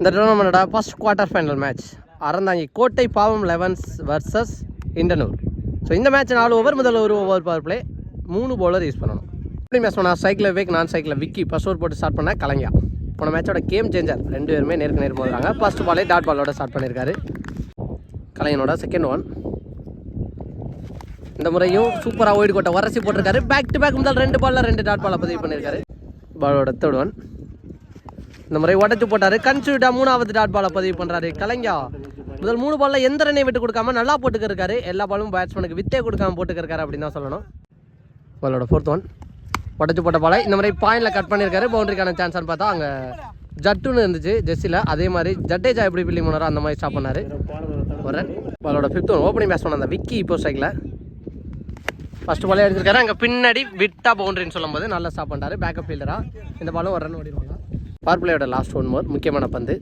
இந்த டோர்னமெண்ட்டோட first quarter final match Aranthangi Kottai Pavam elevens versus Indanur so இந்த match நாலு over முதல் ஒரு ஓவர் பவர் பிளே மூணு பவுலர் யூஸ் பண்ணணும். எப்படி மேட்ச் பண்ணால் சைக்கிள் வேக் நான் சைக்கிளில் விக்கி ஃபர்ஸ்ட் ஓவர் போட்டு ஸ்டார்ட் பண்ண கலைஞா போன மேட்சோட கேம் சேஞ்சர் ரெண்டு பேருமே நேருக்கு நேர் போகிறாங்க. ஃபர்ஸ்ட் பாலே டாட் பாலோட ஸ்டார்ட் பண்ணியிருக்காரு கலைஞனோட செகண்ட் ஒன் இந்த முறையும் சூப்பராக ஓடி கோட்டை வரசி போட்டிருக்காரு. பேக் டு பேக் முதல் ரெண்டு பாலில் ரெண்டு டாட் பாலை பதிவு பண்ணியிருக்காரு பாலோட தேர்ட் ஒன் இந்த முறை உடச்சு போட்டாரு. கன்சியூட்டா மூணாவது டாட் பாலை பதிவு பண்ணுறாரு கலைஞா. முதல் மூணு பாலில் எந்த ரன்னை விட்டு கொடுக்காம நல்லா போட்டுக்கிருக்காரு எல்லா பாலும் பேட்ஸ்மேனுக்கு வித்தே கொடுக்காம போட்டுக்கிருக்காரு அப்படின்னு தான் சொல்லணும். பாலோட ஃபோர்த் ஒன் உடச்சு போட்ட பாலை இந்த மாதிரி பாயிண்டில் கட் பண்ணியிருக்காரு. பவுண்டரிக்கான சான்ஸ்னு பார்த்தா அங்கே ஜட்டுன்னு இருந்துச்சு. ஜெஸ்ஸியில் அதே மாதிரி ஜட்டேஜா எப்படி பில்லிங் பண்ணாரோ அந்த மாதிரி ஸ்டாப் பண்ணார். ஒரு ரன் பாலோட ஃபிஃப்த் ஒன் ஓப்பனிங் பேட்ஸ்மேன் அந்த விக்கி இப்போ ஸ்ட்ரைக்கில் ஃபர்ஸ்ட் பாலே எடுத்திருக்காரு. அங்கே பின்னாடி விட்டா பவுண்டரின்னு சொல்லும்போது நல்லா ஸ்டாப் பண்ணுறாரு பேக்கப் ஃபீல்டராக இந்த பாலும் ஒரு ரன் ஓடிடுவாங்க. பவர் பிளேயோட லாஸ்ட் ஒன் மோர் முக்கியமான பந்து.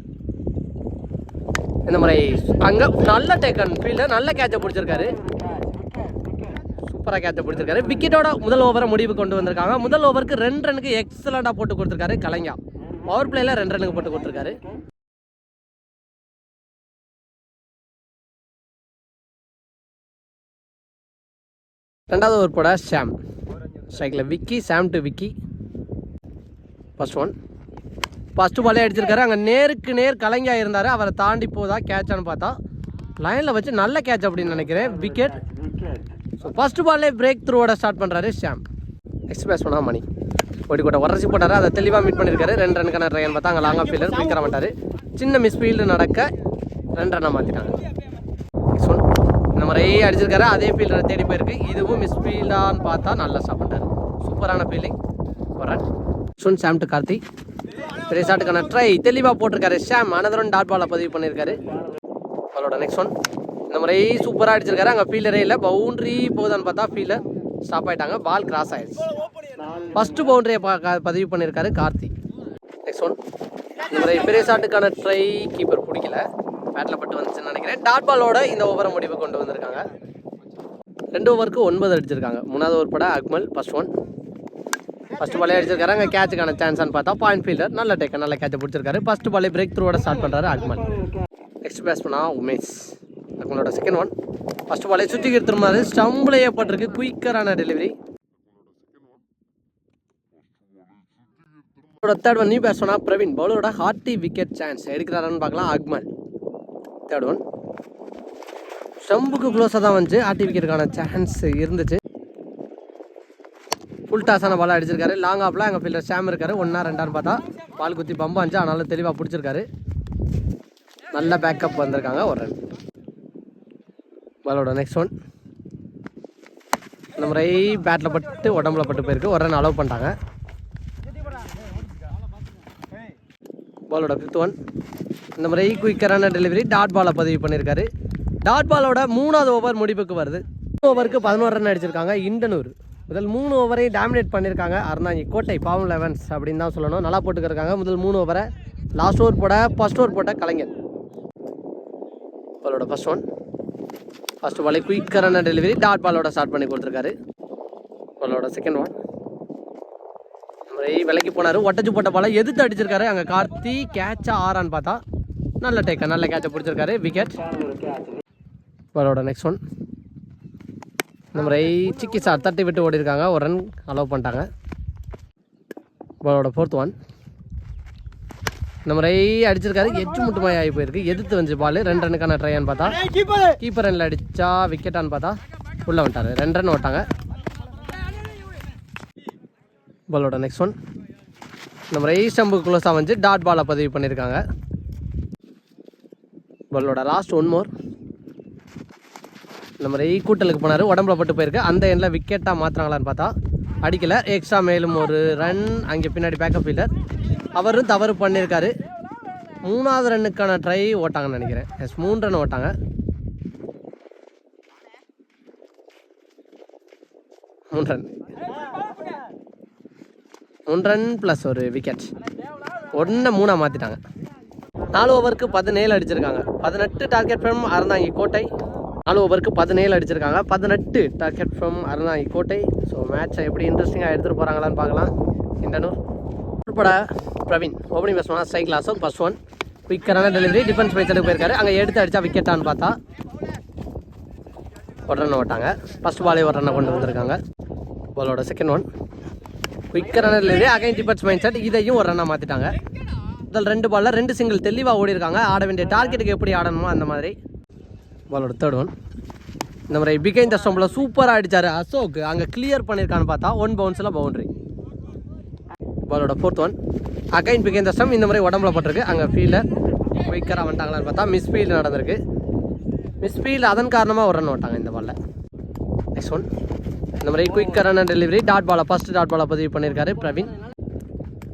இந்த மாதிரி அங்கே நல்ல டேக்கன் ஃபீல்டர் நல்ல கேட்சை பிடிச்சிருக்காரு. சூப்பராக கேட்சை பிடிச்சிருக்காரு. விக்கெட்டோட முதல் ஓவரை முடிவு கொண்டு வந்திருக்காங்க. முதல் ஓவருக்கு ரெண்டு ரனுக்கு எக்ஸலண்டாக போட்டு கொடுத்துருக்காரு கலைஞா. பவர் பிளேயில் ரெண்டு ரனுக்கு போட்டு கொடுத்துருக்காரு. ரெண்டாவது ஓவர் போட ஷாம் ஸ்ட்ரைக்கில் Vicky Sam to Vicky. First one first பாலே அடிச்சிருக்காரு அங்கே நேருக்கு நேர் கலைஞா இருந்தார். அவரை தாண்டி போதா கேட்சான்னு பார்த்தா. லைனில் வச்சு நல்ல கேட்ச் அப்படின்னு நினைக்கிறேன். விக்கெட் ஸோ ஃபஸ்ட்டு பால்லே பிரேக் த்ரூவோட ஸ்டார்ட் பண்ணுறாரு ஷாம் நெக்ஸ்ட் பேஸ் மணி. ஓடி கோட்டை உரசி போட்டார். அதை தெளிவாக மீட் பண்ணியிருக்காரு ரெண்டு ரன்னுக்கான ட்ரையன் பார்த்தா அங்கே லாங் ஃபீல்டர் குயிக்கராக மாட்டார் சின்ன மிஸ் ஃபீல்டு நடக்க ரெண்டு ரன்னாக மாற்றிட்டாங்க நெக்ஸ்ட் ஒன் இந்த மாதிரி அடிச்சிருக்காரு. அதே ஃபீல்டரை தேடி போயிருக்கு. இதுவும் மிஸ் ஃபீல்டான்னு பார்த்தா நல்லா ஸ்டாப் பண்ணுறாரு சூப்பரான ஃபீலிங் ஒரு ரன் சுன் சாம் டு கார்த்திக் பெரிய ஷாட்டுக்கான ட்ரை தெளிவாக போட்டிருக்காரு. ஷாம் அனதரன் டாட் பாலை பதிவு பண்ணியிருக்காரு. அவளோட நெக்ஸ்ட் ஒன் இந்த முறை சூப்பராக அடிச்சிருக்காரு. அங்கே ஃபீல்டரே இல்லை. பவுண்ட்ரி போகுதான்னு பார்த்தா ஃபீல்டர் ஸ்டாப் ஆயிட்டாங்க. பால் கிராஸ் ஆயிடுச்சு. ஃபர்ஸ்ட் பவுண்டரியை பதிவு பண்ணியிருக்காரு கார்த்தி. நெக்ஸ்ட் ஒன் இந்த மாதிரி பெரிய ஷாட்டுக்கான ட்ரை கீப்பர் பிடிக்கல. பேட்டில் பட்டு வந்துச்சுன்னு நினைக்கிறேன். டாட் பாலோட இந்த ஓவரை முடிவு கொண்டு வந்திருக்காங்க. ரெண்டு ஓவருக்கு ஒன்பது அடிச்சிருக்காங்க. மூணாவது ஓவர் பட அக்மல் ஃபஸ்ட் ஒன் ஃபர்ஸ்ட் பாலே அடிச்சிருக்காரு. அங்கே கேட்சுக்கான சான்ஸ்னு பார்த்தா பாயிண்ட் ஃபீல்டர் நல்ல டேக்க நல்ல கேட்சை பிடிச்சிருக்காரு. ஃபர்ஸ்ட் பாலே பிரேக் த்ரூவோட ஸ்டார்ட் பண்ணுறாரு அக்மல் நெக்ஸ்ட் பேஸ் பண்ணால் உமேஷ் அவங்களோட செகண்ட் ஒன் ஃபர்ஸ்ட் பாலே சுற்றி திரும்பினாரு ஸ்டம்பில் ஏற்பட்டிருக்கு குயிக்கரான டெலிவரி தேர்ட் ஒன் நியூ பேட்ஸ்மனா பிரவீன். பவுலரோட ஹார்ட்டி விக்கெட் சான்ஸ் எடுக்கிறாரான்னு பார்க்கலாம் அக்மல் தேர்ட் ஒன் ஸ்டம்புக்கு க்ளோஸாக தான் வந்துச்சு. ஹார்ட்டி விக்கெட்டுக்கான சான்ஸ் இருந்துச்சு. டாஸான பால் அடிச்சிருக்காரு. லாங் ஆஃப்ல அங்கே ஃபீல்டர் ஷாம் இருக்காரு. ஒன்றா ரெண்டான்னு பார்த்தா பால் குத்தி பம்பு அஞ்சு ஆனாலும் தெளிவாக பிடிச்சிருக்காரு. நல்ல பேக்கப் வந்திருக்காங்க. ஒரு ரன் பாலோட நெக்ஸ்ட் ஒன் இந்த முறை பேட்டில் பட்டு உடம்புல பட்டு போயிருக்கு. ஒரு ரன் அலோவ் பண்ணிட்டாங்க. பாலோட ஃபிஃப்த் ஒன் இந்த முறை குயிக்கரான டெலிவரி டாட் பாலை பதிவு பண்ணியிருக்காரு டாட் பாலோட மூணாவது ஓவர் முடிவுக்கு வருது. ஓவருக்கு பதினோரு ரன் அடிச்சிருக்காங்க. இண்டனூர். முதல் மூணு ஓவரையும் டாமினேட் பண்ணியிருக்காங்க அருணாங்கி. கோட்டை பாவம் லெவன்ஸ் அப்படின்னு தான் சொல்லணும். நல்லா போட்டுக்கிருக்காங்க. முதல் மூணு ஓவரை லாஸ்ட் ஓவர் போட ஃபர்ஸ்ட் ஓவர் போட்ட கலைஞர். பாலோட ஃபஸ்ட் ஒன் ஃபஸ்ட் பாலை குயிக்கரான டெலிவரி டாட் பாலோட ஸ்டார்ட் பண்ணி கொடுத்துருக்காரு. பாலோட செகண்ட் ஒன் முறை விலைக்கு போனார். ஒட்டச்சு போட்ட பாலை எதிர்த்து அடிச்சிருக்காரு. அங்கே கார்த்தி கேட்சா ஆறான்னு பார்த்தா நல்ல டேக்கா நல்ல கேட்சை பிடிச்சிருக்காரு. விக்கெட் பாலோட நெக்ஸ்ட் ஒன் இந்த முறை சிக்கி சார் தட்டி விட்டு ஓடி இருக்காங்க ஒரு ரன் அலோவ் பண்ணிட்டாங்க. பாலோட ஃபோர்த் ஒன் இந்த முறை அடிச்சிருக்காரு. எட்டு முட்டுமாய் ஆகி போயிருக்கு. எதிர்த்து வந்து பால் ரெண்டு ரனுக்கான ட்ரையான்னு பார்த்தா கீப்பர் ரன்ல அடிச்சா விக்கெட்டான்னு பார்த்தா உள்ளே வந்துட்டாரு. ரெண்டு ரன் ஓட்டாங்க. பாலோட நெக்ஸ்ட் ஒன் இந்த முறை ஸ்டம்புக்கு க்ளோஸாக வந்து டாட் பாலை பதிவு பண்ணியிருக்காங்க. பாலோட லாஸ்ட் ஒன் மோர் இந்த மாதிரி கூட்டலுக்கு போனார் உடம்புல பட்டு போயிருக்கு. அந்த எண்ணில் விக்கெட்டாக மாற்றுறாங்களான்னு பார்த்தா அடிக்கலை. எக்ஸ்ட்ரா மேலும் ஒரு ரன் அங்கே பின்னாடி பேக்கப் ஃபீல்டர் அவரும் தவறு பண்ணியிருக்காரு மூணாவது ரன்னுக்கான ட்ரை ஓட்டாங்கன்னு நினைக்கிறேன். எஸ் மூணு ரன் ஓட்டாங்க. மூணு ரன் மூணு ரன் ப்ளஸ் ஒரு விக்கெட் ஒன்று மூணாக மாற்றிட்டாங்க நாலு ஓவருக்கு பதினேழு அடிச்சிருக்காங்க. பதினெட்டு டார்கெட் ஃப்ரம் அறந்தாங்க கோட்டை. நாலு ஓவருக்கு பதினேழு அடிச்சிருக்காங்க. பதினெட்டு டார்கெட் ஃப்ரம் அருணாய் கோட்டை. ஸோ மேட்சை எப்படி இன்ட்ரெஸ்டிங்காக எடுத்துகிட்டு போகிறாங்களான்னு பார்க்கலாம். இண்டனூர் உட்பட பிரவீன் ஓப்பனிங் பேட்ஸ்மேனா சைக்கிள் ஆசம் ஃபர்ஸ்ட் ஒன் குயிக்கரான டெலிவரி டிஃபென்ஸ் மேட்சுக்கு போயிருக்காரு. அங்கே எடுத்து அடித்தா விக்கெட்டான்னு பார்த்தா ஒரு ரன் ஓட்டாங்க. ஃபர்ஸ்ட் பாலே ஒரு ரன்னை கொண்டு வந்திருக்காங்க. பாலோட second one குயிக்கரான delivery again defence mind set இதையும் ஒரு ரன்னாக மாற்றிட்டாங்க முதல் ரெண்டு பாலில் ரெண்டு சிங்கிள் தெளிவாக ஓடி இருக்காங்க ஆட வேண்டிய டார்கெட்டுக்கு எப்படி ஆடணுமோ அந்த மாதிரி. பாலோட தேர்ட் ஒன் இந்த மாதிரி பிகைன் த ஸ்டம்பில் சூப்பராக அடிச்சாரு அசோக். அங்கே கிளியர் பண்ணியிருக்கான்னு பார்த்தா ஒன் பவுன்ஸில் பவுண்ட்ரி பாலோட ஃபோர்த் ஒன் அகைன் பிகைன் த ஸ்டம் இந்த மாதிரி உடம்புல போட்டிருக்கு. அங்கே ஃபீல்டர் குயிக்கராக வந்துட்டாங்களான்னு பார்த்தா மிஸ் ஃபீல்டு நடந்திருக்கு. மிஸ் ஃபீல்டு அதன் காரணமாக ஒரு ரன் விட்டாங்க இந்த பாலில் நெக்ஸ்ட் ஒன் இந்த மாதிரி குயிக்கரான டெலிவரி டாட் பாலை ஃபஸ்ட்டு டாட் பாலை பதிவு பண்ணியிருக்காரு பிரவீன்.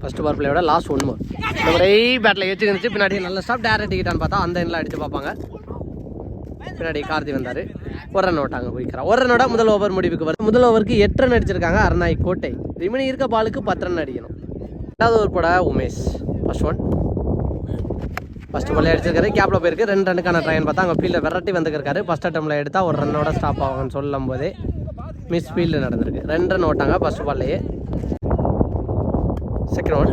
ஃபர்ஸ்ட் பார் பிளேயோட லாஸ்ட் ஒன்று இந்த மாதிரி பேட்டில் வச்சு இருந்துச்சு பின்னாடி நல்ல ஸ்டாப் டேரக்ட் டிக்கெட்டான்னு பார்த்தா அந்த எண்ணில் அடித்து பார்ப்பாங்க. பின்னாடி கார்த்தி வந்தார். ஒரு ரன் ஓட்டாங்க குயிக்கரா ஒரு ரன் முதல் ஓவர் முடிவுக்கு வருது. முதல் ஓவருக்கு எட்டு ரன் அடிச்சிருக்காங்க அரணாய் கோட்டை. ரிமினி இருக்க பாலுக்கு பத்து ரன் அடிக்கணும். ரெண்டாவது ஓவர் போட உமேஷ். ஃபர்ஸ்ட் ஒன் ஃபர்ஸ்ட் பாலே அடிச்சிருக்காரு. கேப்பில் போயிருக்கு. ரெண்டு ரன்னுக்கான ட்ரைன் பார்த்தா அங்கே ஃபீல்டில் விரட்டி வந்துருக்காரு ஃபஸ்ட் அட்டம்ல எடுத்தால் ஒரு ரன்னோட ஸ்டாப் ஆகும்னு சொல்லும் போதே மிஸ் ஃபீல்டு நடந்திருக்கு. ரெண்டு ரன் ஓட்டாங்க ஃபஸ்ட் பால்லையே செகண்ட் ஒன்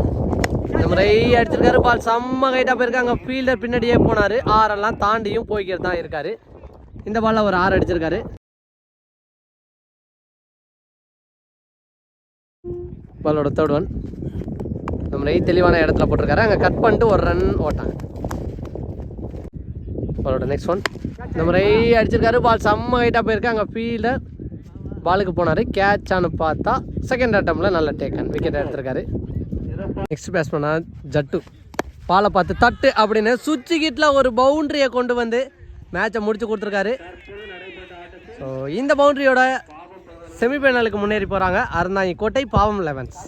நம்ம முறை அடிச்சிருக்காரு. பால் செம்ம கைட்டாக போயிருக்காங்க. ஃபீல்டர் பின்னாடியே போனார். ஆறெல்லாம் தாண்டியும் போய்க்கிட்டு தான் இருக்காரு. இந்த பால்ல ஒரு ஆறு அடிச்சிருக்காரு. பாலோட தேர்ட் ஒன் நம்ம தெளிவான இடத்துல போட்டிருக்காரு. அங்கே கட் பண்ணிட்டு ஒரு ரன் ஓட்டாங்க. பாலோட நெக்ஸ்ட் ஒன் நம்ம முறை அடிச்சிருக்காரு. பால் செம்ம கைட்டாக போயிருக்கு அங்கே ஃபீல்டர் பாலுக்கு போனார். கேட்சான்னு பார்த்தா செகண்ட் அட்டம்ல நல்ல டேக்கன் விக்கெட் எடுத்திருக்காரு. நெக்ஸ்ட் பேட்ஸ்மேனா ஜட்டு. பாலை பார்த்து தட்டு அப்படின்னு சுவிட்ச் கிட்டில் ஒரு பவுண்டரியை கொண்டு வந்து மேட்சை முடிச்சு கொடுத்துருக்காரு. ஸோ இந்த பவுண்டரியோட செமிஃபைனலுக்கு முன்னேறி போகிறாங்க அருந்தாங்கி கோட்டை பாவம் லெவன்ஸ்